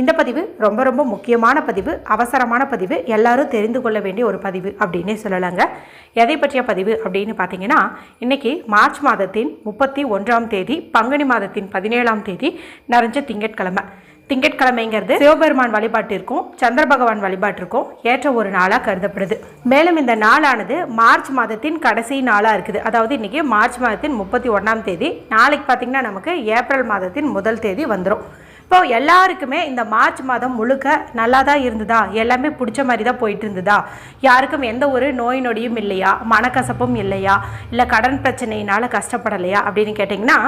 இந்த பதிவு ரொம்ப ரொம்ப முக்கியமான பதிவு அவசரமான பதிவு எல்லாரும் தெரிந்து கொள்ள வேண்டிய ஒரு பதிவு அப்படின்னே சொல்லலாங்க. எதை பற்றிய பதிவு அப்படின்னு பார்த்தீங்கன்னா இன்றைக்கி மார்ச் மாதத்தின் முப்பத்தி ஒன்றாம் தேதி பங்குனி மாதத்தின் பதினேழாம் தேதி நிறைஞ்ச திங்கட்கிழமை. திங்கட்கிழமைங்கிறது சிவபெருமான் வழிபாட்டிற்கும் சந்திர பகவான் வழிபாட்டிற்கும் ஏற்ற ஒரு நாளாக கருதப்படுது. மேலும் இந்த நாளானது மார்ச் மாதத்தின் கடைசி நாளாக இருக்குது. அதாவது இன்றைக்கி மார்ச் மாதத்தின் முப்பத்தி ஒன்றாம் தேதி நாளைக்கு பார்த்தீங்கன்னா நமக்கு ஏப்ரல் மாதத்தின் முதல் தேதி வந்துடும் இப்போ எல்லாருக்குமே இந்த மார்ச் மாதம் முழுக்க நல்லா தான் இருந்ததா? எல்லாமே பிடிச்ச மாதிரி தான் போயிட்டு இருந்ததா யாருக்கும் எந்த ஒரு நோய் நொடியும் இல்லையா? மனக்கசப்பும் இல்லையா? இல்லை கடன் பிரச்சனையினால கஷ்டப்படலையா? அப்படின்னு கேட்டிங்கன்னா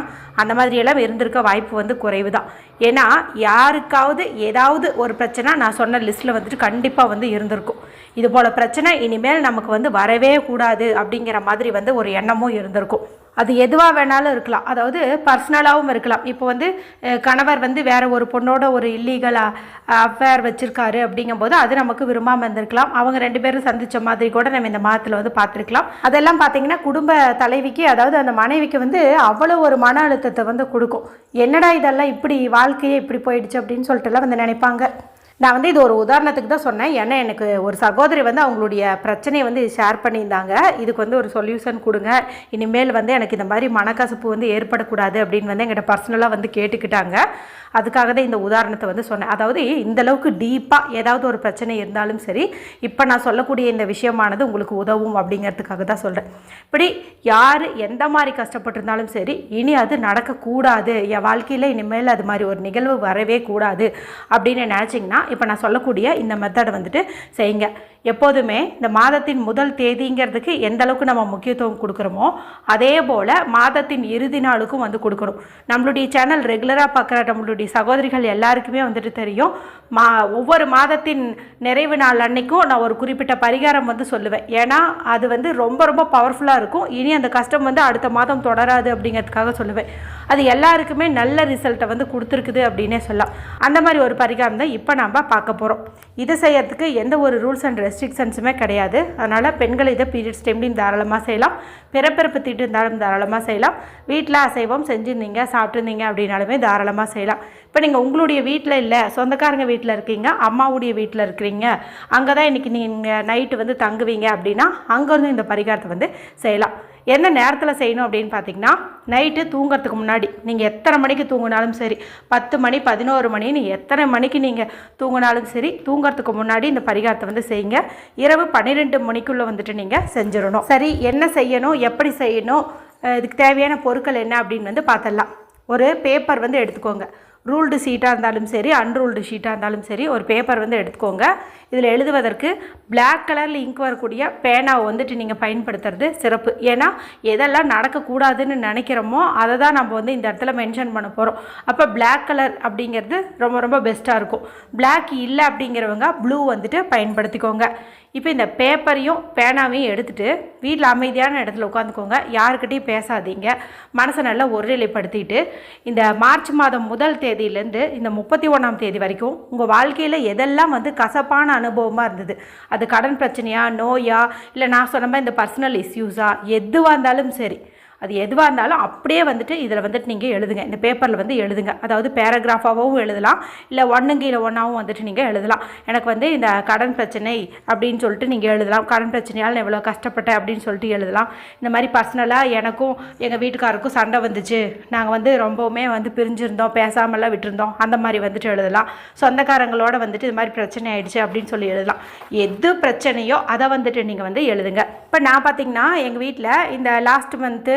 அந்த மாதிரியெல்லாம் இருந்திருக்க வாய்ப்பு வந்து குறைவு தான் ஏன்னா யாருக்காவது ஏதாவது ஒரு பிரச்சனை நான் சொன்ன லிஸ்ட்டில் வந்துட்டு கண்டிப்பாக வந்து இருந்திருக்கும். இது போல் பிரச்சனை இனிமேல் நமக்கு வந்து வரவே கூடாது அப்படிங்கிற மாதிரி வந்து ஒரு எண்ணமும் இருந்திருக்கும். அது எதுவாக வேணாலும் இருக்கலாம். அதாவது பர்சனலாகவும் இருக்கலாம். இப்போ வந்து கணவர் வந்து வேறு ஒரு பொண்ணோட ஒரு இல்லீகலாக அஃபேர் வச்சுருக்காரு அப்படிங்கும்போது அது நமக்கு விரும்பாமல் இருந்திருக்கலாம். அவங்க ரெண்டு பேரும் சந்திச்ச மாதிரி கூட நம்ம இந்த மாதத்தில் வந்து பார்த்துருக்கலாம். அதெல்லாம் பார்த்தீங்கன்னா குடும்ப தலைவிக்கு அதாவது அந்த மனைவிக்கு வந்து அவ்வளோ ஒரு மன அழுத்தத்தை வந்து கொடுக்கும். என்னடா இதெல்லாம் இப்படி வாழ்க்கையே இப்படி போயிடுச்சு அப்படின்னு சொல்லிட்டுலாம் வந்து நினைப்பாங்க. நான் வந்து இது ஒரு உதாரணத்துக்கு தான் சொன்னேன். ஏன்னா எனக்கு ஒரு சகோதரி வந்து அவங்களுடைய பிரச்சனையை வந்து ஷேர் பண்ணியிருந்தாங்க. இதுக்கு வந்து ஒரு சொல்யூஷன் கொடுங்க. இனிமேல் வந்து எனக்கு இந்த மாதிரி மனக்கசப்பு வந்து ஏற்படக்கூடாது அப்படின்னு வந்து எங்கிட்ட பர்சனலாக வந்து கேட்டுக்கிட்டாங்க. அதுக்காக தான் இந்த உதாரணத்தை வந்து சொன்னேன். அதாவது இந்த அளவுக்கு டீப்பாக ஏதாவது ஒரு பிரச்சனை இருந்தாலும் சரி இப்போ நான் சொல்லக்கூடிய இந்த விஷயமானது உங்களுக்கு உதவும் அப்படிங்கிறதுக்காக தான் சொல்கிறேன் இப்படி யார் எந்த மாதிரி கஷ்டப்பட்டிருந்தாலும் சரி இனி அது நடக்கக்கூடாது. என் வாழ்க்கையில் இனிமேல் அது மாதிரி ஒரு நிகழ்வு வரவே கூடாது அப்படின்னு நினச்சிங்கன்னா இப்போ நான் சொல்லக்கூடிய இந்த மெத்தடை வந்துட்டு செய்யுங்க. எப்போதுமே இந்த மாதத்தின் முதல் தேதிங்கிறதுக்கு எந்த அளவுக்கு நம்ம முக்கியத்துவம் கொடுக்குறோமோ அதே போல் மாதத்தின் இறுதி நாளுக்கும் வந்து கொடுக்கணும். நம்மளுடைய சேனல் ரெகுலராக பார்க்குற நம்மளுடைய சகோதரிகள் எல்லாருக்குமே வந்துட்டு தெரியும். மா ஒவ்வொரு மாதத்தின் நிறைவு நாள் அன்னைக்கும் நான் ஒரு குறிப்பிட்ட பரிகாரம் வந்து சொல்லுவேன். ஏன்னா அது வந்து ரொம்ப ரொம்ப பவர்ஃபுல்லாக இருக்கும். இனி அந்த கஷ்டம் வந்து அடுத்த மாதம் தொடராது அப்படிங்கிறதுக்காக சொல்லுவேன். அது எல்லாருக்குமே நல்ல ரிசல்ட்டை வந்து கொடுத்துருக்குது அப்படின்னே சொல்லலாம். அந்த மாதிரி ஒரு பரிகாரம் தான் இப்போ நம்ம பார்க்க போகிறோம் இதை செய்யறதுக்கு எந்த ஒரு ரூல்ஸ் அண்ட் ரெஸ்ட்ரிக்ஷன்ஸுமே கிடையாது. அதனால் பெண்கள் இதை பீரியட்ஸ் டைம்லையும் தாராளமாக செய்யலாம். பிறப்பிறப்பு தீட்டு இருந்தாலும் தாராளமாக செய்யலாம். வீட்டில் அசைவம் செஞ்சுருந்தீங்க சாப்பிட்டுருந்தீங்க அப்படின்னாலுமே தாராளமாக செய்யலாம். இப்போ நீங்கள் உங்களுடைய வீட்டில் இல்லை சொந்தக்காரங்க வீட்டில் இருக்கீங்க அம்மாவுடைய வீட்டில் இருக்கிறீங்க அங்கே தான் இன்றைக்கி நீங்கள் நைட்டு வந்து தங்குவீங்க அப்படின்னா அங்கேருந்து இந்த பரிகாரத்தை வந்து செய்யலாம். எந்த நேரத்தில் செய்யணும் அப்படின்னு பார்த்தீங்கன்னா நைட்டு தூங்கிறதுக்கு முன்னாடி நீங்கள் எத்தனை மணிக்கு தூங்கினாலும் சரி பத்து மணி பதினோரு மணி நீ எத்தனை மணிக்கு நீங்கள் தூங்கினாலும் சரி தூங்கிறதுக்கு முன்னாடி இந்த பரிகாரத்தை வந்து செய்யுங்க. இரவு பன்னிரெண்டு மணிக்குள்ளே வந்துட்டு நீங்கள் செஞ்சிடணும். சரி என்ன செய்யணும் எப்படி செய்யணும் இதுக்கு தேவையான பொருட்கள் என்ன அப்படின்னு வந்து பார்த்துடலாம். ஒரு பேப்பர் வந்து எடுத்துக்கோங்க. ரூல்டு ஷீட்டாக இருந்தாலும் சரி அன்ரூல்டு ஷீட்டாக இருந்தாலும் சரி ஒரு பேப்பர் வந்து எடுத்துக்கோங்க. இதில் எழுதுவதற்கு பிளாக் கலரில் இங்க் வரக்கூடிய பேனாவை வந்துட்டு நீங்கள் பயன்படுத்துறது சிறப்பு. ஏன்னா எதெல்லாம் நடக்கக்கூடாதுன்னு நினைக்கிறோமோ அதை தான் நம்ம வந்து இந்த இடத்துல மென்ஷன் பண்ண போகிறோம் அப்போ பிளாக் கலர் அப்படிங்கிறது ரொம்ப ரொம்ப பெஸ்ட்டாக இருக்கும். பிளாக் இல்லை அப்படிங்கிறவங்க ப்ளூ வந்துட்டு பயன்படுத்திக்கோங்க. இப்போ இந்த பேப்பரையும் பேனாவையும் எடுத்துகிட்டு வீட்டில் அமைதியான இடத்துல உட்காந்துக்கோங்க. யாருக்கிட்டையும் பேசாதீங்க. மனசை நல்லா ஒருநிலைப்படுத்திட்டு இந்த மார்ச் மாதம் முதல் தேதியிலேருந்து இந்த முப்பத்தி ஒன்றாம் தேதி வரைக்கும் உங்கள் வாழ்க்கையில் எதெல்லாம் வந்து கசப்பான அனுபவமாக இருந்தது? அது கடன் பிரச்சனையா நோயா? இல்லை நான் சொன்ன மாதிரி இந்த பர்சனல் இஷ்யூஸா எதுவாக இருந்தாலும் சரி. அது எதுவாக இருந்தாலும் அப்படியே வந்துட்டு இதில் வந்துட்டு நீங்கள் எழுதுங்க. இந்த பேப்பரில் வந்து எழுதுங்க. அதாவது பேராகிராஃபாகவும் எழுதலாம். இல்லை ஒன்றுங்க இல்லை ஒன்றாவும் வந்துட்டு நீங்கள் எழுதலாம். எனக்கு வந்து இந்த கடன் பிரச்சனை அப்படின்னு சொல்லிட்டு நீங்கள் எழுதலாம். கடன் பிரச்சனையால் நான் இவ்வளோ கஷ்டப்பட்டேன் அப்படின்னு சொல்லிட்டு எழுதலாம். இந்த மாதிரி பர்சனலாக எனக்கும் எங்கள் வீட்டுக்காருக்கும் சண்டை வந்துச்சு. நாங்கள் வந்து ரொம்பவுமே வந்து பிரிஞ்சிருந்தோம். பேசாமலாம் விட்டுருந்தோம். அந்த மாதிரி வந்துட்டு எழுதலாம். சொந்தக்காரங்களோட வந்துட்டு இது மாதிரி பிரச்சனை ஆயிடுச்சு அப்படின்னு சொல்லி எழுதலாம். எது பிரச்சனையோ அதை வந்துட்டு நீங்கள் வந்து எழுதுங்க. இப்போ நான் பார்த்தீங்கன்னா எங்கள் வீட்டில் இந்த லாஸ்ட் மந்த்து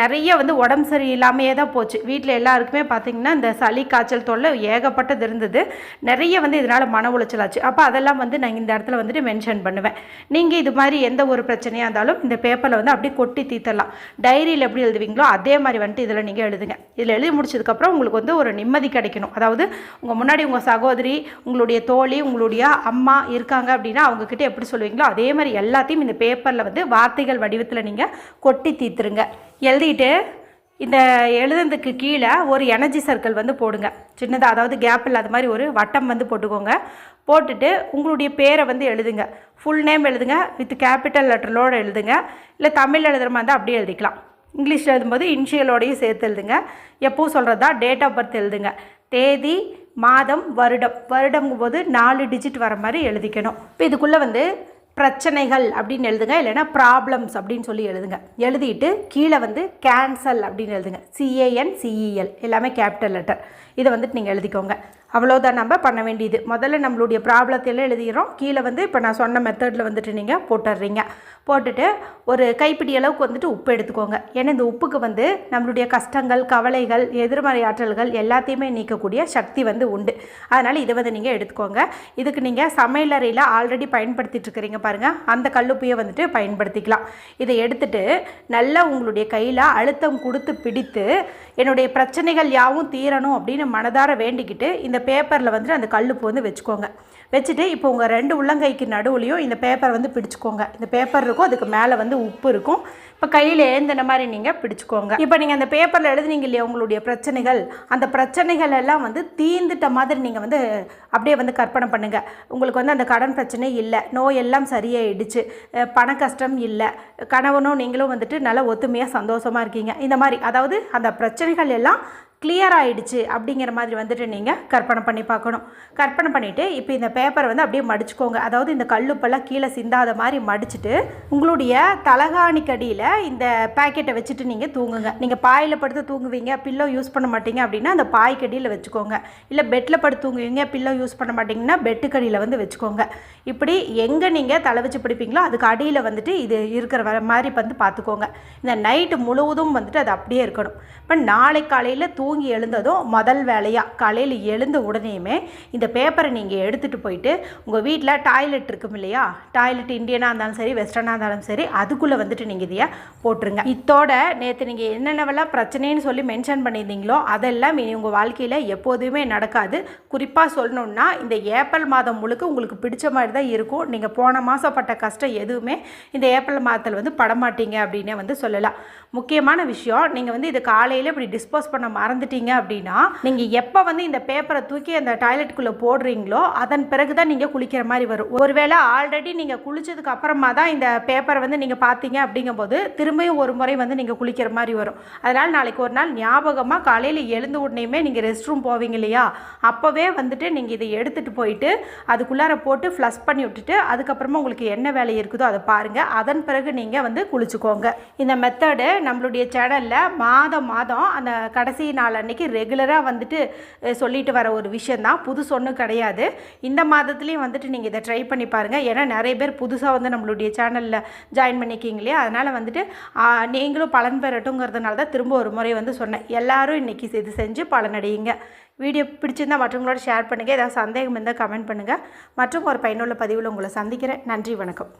நிறைய வந்து உடம்பு சரியில்லாமையே தான் போச்சு. வீட்டில் எல்லாருக்குமே பார்த்தீங்கன்னா இந்த சளி காய்ச்சல் தொல்லை ஏகப்பட்டது இருந்தது. நிறைய வந்து இதனால் மன உளைச்சல் ஆச்சு அப்போ அதெல்லாம் வந்து நான் இந்த இடத்துல வந்துட்டு மென்ஷன் பண்ணுவேன். நீங்கள் இது மாதிரி எந்த ஒரு பிரச்சனையாக இருந்தாலும் இந்த பேப்பரில் வந்து அப்படியே கொட்டி தீர்த்தலாம் டைரியில் எப்படி எழுதுவீங்களோ அதே மாதிரி வந்துட்டு இதில் நீங்கள் எழுதுங்க. இதில் எழுதி முடிச்சதுக்கப்புறம் உங்களுக்கு வந்து ஒரு நிம்மதி கிடைக்கணும். அதாவது உங்கள் முன்னாடி உங்கள் சகோதரி உங்களுடைய தோழி உங்களுடைய அம்மா இருக்காங்க அப்படின்னா அவங்கக்கிட்ட எப்படி சொல்லுவீங்களோ அதே மாதிரி எல்லாத்தையும் இந்த பேப்பரில் வந்து வார்த்தைகள் வடிவத்தில் நீங்கள் கொட்டி தீர்த்துருங்க. எழுதிட்டு இந்த எழுதுனதுக்கு கீழே ஒரு எனர்ஜி சர்க்கிள் வந்து போடுங்க. சின்னதாக அதாவது கேப் இல்லாத மாதிரி ஒரு வட்டம் வந்து போட்டுக்கோங்க. போட்டுட்டு உங்களுடைய பேரை வந்து எழுதுங்க. ஃபுல் நேம் எழுதுங்க வித் கேபிட்டல் லெட்டரோடு எழுதுங்க. இல்லை தமிழ் எழுதுகிற மாதிரி இருந்தால் அப்படியே எழுதிக்கலாம். இங்கிலீஷில் எழுதும்போது இன்ஷியலோடையும் சேர்த்து எழுதுங்க. எப்போ சொல்கிறதா டேட் ஆஃப் பர்த் எழுதுங்க. தேதி மாதம் வருடம். வருடங்கும் போது நாலு டிஜிட் வர மாதிரி எழுதிக்கணும். இப்போ இதுக்குள்ளே வந்து பிரச்சனைகள் அப்படின்னு எழுதுங்க இல்லைன்னா ப்ராப்ளம்ஸ் அப்படின்னு சொல்லி எழுதுங்க. எழுதிட்டு கீழே வந்து கேன்சல் அப்படின்னு எழுதுங்க. C A N C E L எல்லாமே கேபிட்டல் லெட்டர் இதை வந்துட்டு நீங்கள் எழுதிக்கோங்க. அவ்வளோதான் நம்ம பண்ண வேண்டியது. முதல்ல நம்மளுடைய ப்ராப்ளத்தையெல்லாம் எழுதிக்கிறோம் கீழே வந்து இப்போ நான் சொன்ன மெத்தடில் வந்துட்டு நீங்கள் போட்டுடுறீங்க. போட்டுட்டு ஒரு கைப்பிடி அளவுக்கு வந்துட்டு உப்பு எடுத்துக்கோங்க. ஏன்னா இந்த உப்புக்கு வந்து நம்மளுடைய கஷ்டங்கள் கவலைகள் எதிர்மறை ஆற்றல்கள் எல்லாத்தையுமே நீக்கக்கூடிய சக்தி வந்து உண்டு. அதனால் இதை வந்து நீங்கள் எடுத்துக்கோங்க. இதுக்கு நீங்கள் சமையலறையில் ஆல்ரெடி பயன்படுத்திட்டு இருக்கிறீங்க பாருங்கள் அந்த கல்லுப்பையை வந்துட்டு பயன்படுத்திக்கலாம். இதை எடுத்துட்டு நல்லா உங்களுடைய கையில் அழுத்தம் கொடுத்து பிடித்து என்னுடைய பிரச்சனைகள் யாவும் தீரணும் அப்படின்னு மனதார வேண்டிக்கிட்டு இந்த பேப்பரில் வந்துட்டு அந்த கல்லுப்பு வந்து வச்சுக்கோங்க. வச்சுட்டு இப்போ உங்கள் ரெண்டு உள்ளங்கைக்கு நடுவுலையும் இந்த பேப்பரை வந்து பிடிச்சிக்கோங்க. இந்த பேப்பர் இருக்கும் அதுக்கு மேலே வந்து உப்பு இருக்கும். இப்போ கையில் ஏந்தின மாதிரி நீங்கள் பிடிச்சிக்கோங்க. இப்போ நீங்கள் அந்த பேப்பரில் எழுதுனீங்க இல்லையா உங்களுடைய பிரச்சனைகள்? அந்த பிரச்சனைகள் எல்லாம் வந்து தீந்துட்ட மாதிரி நீங்கள் வந்து அப்படியே வந்து கற்பனை பண்ணுங்கள் உங்களுக்கு வந்து அந்த கடன் பிரச்சனை இல்லை. நோய் எல்லாம் சரியாயிடுச்சு. பண கஷ்டம் இல்லை. கணவனும் நீங்களும் வந்துட்டு நல்லா ஒத்துமையாக சந்தோஷமாக இருக்கீங்க. இந்த மாதிரி அதாவது அந்த பிரச்சனைகள் எல்லாம் கிளியர் ஆகிடுச்சு அப்படிங்கிற மாதிரி வந்துட்டு நீங்கள் கற்பனை பண்ணி பார்க்கணும். கற்பனை பண்ணிவிட்டு இப்போ இந்த பேப்பரை வந்து அப்படியே மடிச்சுக்கோங்க. அதாவது இந்த கல்லுப்பெல்லாம் கீழே சிந்தாத மாதிரி மடிச்சுட்டு உங்களுடைய தலகாணிக்கடியில் இந்த பேக்கெட்டை வச்சுட்டு நீங்கள் தூங்குங்க. நீங்கள் பாயில் படுத்து தூங்குவீங்க பில்லோ யூஸ் பண்ண மாட்டீங்க அப்படின்னா அந்த பாய்க்கடியில் வச்சுக்கோங்க. இல்லை பெட்டில் படுத்து தூங்குவீங்க பில்லோ யூஸ் பண்ண மாட்டிங்கன்னா பெட்டுக்கடியில் வந்து வச்சுக்கோங்க. இப்படி எங்கே நீங்கள் தலை வச்சு பிடிப்பீங்களோ அதுக்கு அடியில் வந்துட்டு இது இருக்கிற வர மாதிரி வந்து பார்த்துக்கோங்க. இந்த நைட்டு முழுவதும் வந்துட்டு அது அப்படியே இருக்கணும். இப்போ நாளை காலையில் தூ தூங்கி எழுந்ததும் முதல் வேலையாக காலையில் எழுந்த உடனேயுமே இந்த பேப்பரை நீங்கள் எடுத்துகிட்டு போயிட்டு உங்கள் வீட்டில் டாய்லெட் இருக்கும் இல்லையா? டாய்லெட் இந்தியனாக இருந்தாலும் சரி வெஸ்டர்னாக இருந்தாலும் சரி அதுக்குள்ளே வந்துட்டு நீங்கள் இதையை போட்டுருங்க. இத்தோட நேற்று நீங்கள் என்னென்னவெல்லாம் பிரச்சனைன்னு சொல்லி மென்ஷன் பண்ணியிருந்தீங்களோ அதெல்லாம் இனி உங்கள் வாழ்க்கையில் எப்போதுமே நடக்காது. குறிப்பாக சொல்லணுன்னா இந்த ஏப்ரல் மாதம் முழுக்க உங்களுக்கு பிடிச்ச மாதிரி தான் இருக்கும். நீங்கள் போன மாதம் பட்ட கஷ்டம் எதுவுமே இந்த ஏப்ரல் மாதத்தில் வந்து படமாட்டீங்க அப்படின்னே வந்து சொல்லலாம். முக்கியமான விஷயம் நீங்கள் வந்து இது காலையில் இப்படி டிஸ்போஸ் பண்ண மறந்து மறந்துட்டீங்க அப்படின்னா நீங்கள் எப்போ வந்து இந்த பேப்பரை தூக்கி அந்த டாய்லெட்டுக்குள்ளே போடுறீங்களோ அதன் பிறகு தான் நீங்கள் குளிக்கிற மாதிரி வரும். ஒருவேளை ஆல்ரெடி நீங்கள் குளிச்சதுக்கு அப்புறமா தான் இந்த பேப்பரை வந்து நீங்கள் பார்த்தீங்க அப்படிங்கும்போது திரும்பியும் ஒரு முறை வந்து நீங்கள் குளிக்கிற மாதிரி வரும். அதனால் நாளைக்கு ஒரு நாள் ஞாபகமாக காலையில் எழுந்த உடனேயுமே நீங்கள் ரெஸ்ட் ரூம் போவீங்க இல்லையா? அப்போவே வந்துட்டு நீங்கள் இதை எடுத்துகிட்டு போயிட்டு அதுக்குள்ளார போட்டு ஃப்ளஷ் பண்ணி விட்டுட்டு அதுக்கப்புறமா உங்களுக்கு என்ன வேலை இருக்குதோ அதை பாருங்கள் அதன் பிறகு நீங்கள் வந்து குளிச்சுக்கோங்க. இந்த மெத்தடு நம்மளுடைய சேனலில் மாதம் மாதம் அந்த கடைசி நாள் அன்னைக்கு ரெகுலராக வந்துட்டு சொல்லிட்டு வர ஒரு விஷயந்தான் புதுசு ஒன்றும் கிடையாது. இந்த மாதத்துலேயும் வந்துட்டு நீங்கள் இதை ட்ரை பண்ணி பாருங்கள் ஏன்னா நிறைய பேர் புதுசாக வந்து நம்மளுடைய சேனலில் ஜாயின் பண்ணிக்கிங்க இல்லையா? அதனால் வந்துட்டு நீங்களும் பலன் பெறட்டுங்கிறதுனால தான் திரும்ப ஒரு முறை வந்து சொன்னேன். எல்லோரும் இன்றைக்கி இது செஞ்சு பலனடையுங்க வீடியோ பிடிச்சிருந்தா மற்றவங்களோட ஷேர் பண்ணுங்கள் ஏதாவது சந்தேகம் இருந்தால் கமெண்ட் பண்ணுங்கள் மற்றும் ஒரு பயனுள்ள பதிவில் உங்களை சந்திக்கிறேன். நன்றி வணக்கம்.